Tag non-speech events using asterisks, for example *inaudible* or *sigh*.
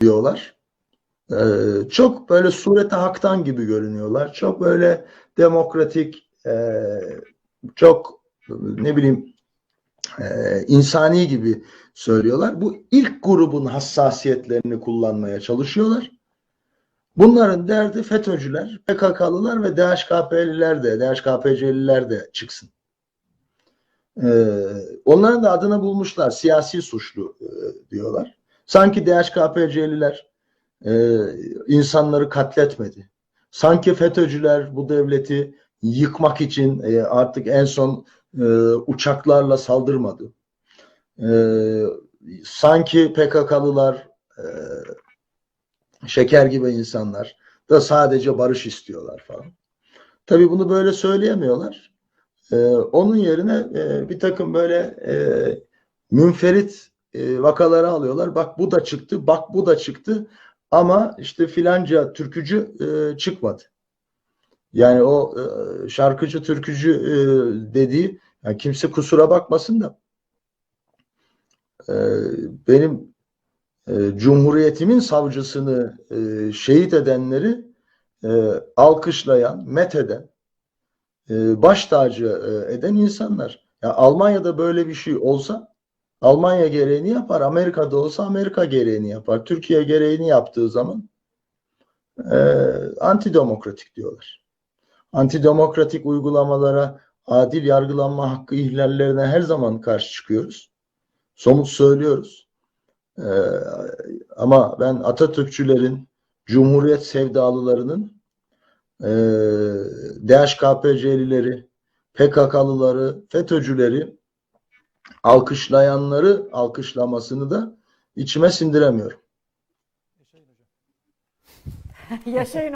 diyorlar. Ee, çok böyle surete haktan gibi görünüyorlar. Çok böyle demokratik, e, çok ne bileyim e, insani gibi söylüyorlar. Bu ilk grubun hassasiyetlerini kullanmaya çalışıyorlar. Bunların derdi FETÖ'cüler, PKK'lılar ve DHKP'liler de, DHKPC'liler de çıksın. Ee, onların da adını bulmuşlar. Siyasi suçlu e, diyorlar. Sanki DHKPC'liler e, insanları katletmedi. Sanki FETÖ'cüler bu devleti yıkmak için e, artık en son e, uçaklarla saldırmadı. E, sanki PKK'lılar e, şeker gibi insanlar da sadece barış istiyorlar falan. Tabii bunu böyle söyleyemiyorlar. Ee, onun yerine e, bir takım böyle e, münferit e, vakaları alıyorlar. Bak bu da çıktı, bak bu da çıktı ama işte filanca türkücü e, çıkmadı. Yani o e, şarkıcı, türkücü e, dediği yani kimse kusura bakmasın da e, benim e, Cumhuriyetimin savcısını e, şehit edenleri e, alkışlayan, metheden, e, baş tacı e, eden insanlar. Ya Almanya'da böyle bir şey olsa Almanya gereğini yapar. Amerika'da olsa Amerika gereğini yapar. Türkiye gereğini yaptığı zaman e, antidemokratik diyorlar. Antidemokratik uygulamalara, adil yargılanma hakkı ihlallerine her zaman karşı çıkıyoruz. Somut söylüyoruz. Ee, ama ben Atatürkçülerin, Cumhuriyet sevdalılarının e, DHKPC'lileri, PKK'lıları, FETÖ'cüleri alkışlayanları alkışlamasını da içime sindiremiyorum. Yaşayın *laughs*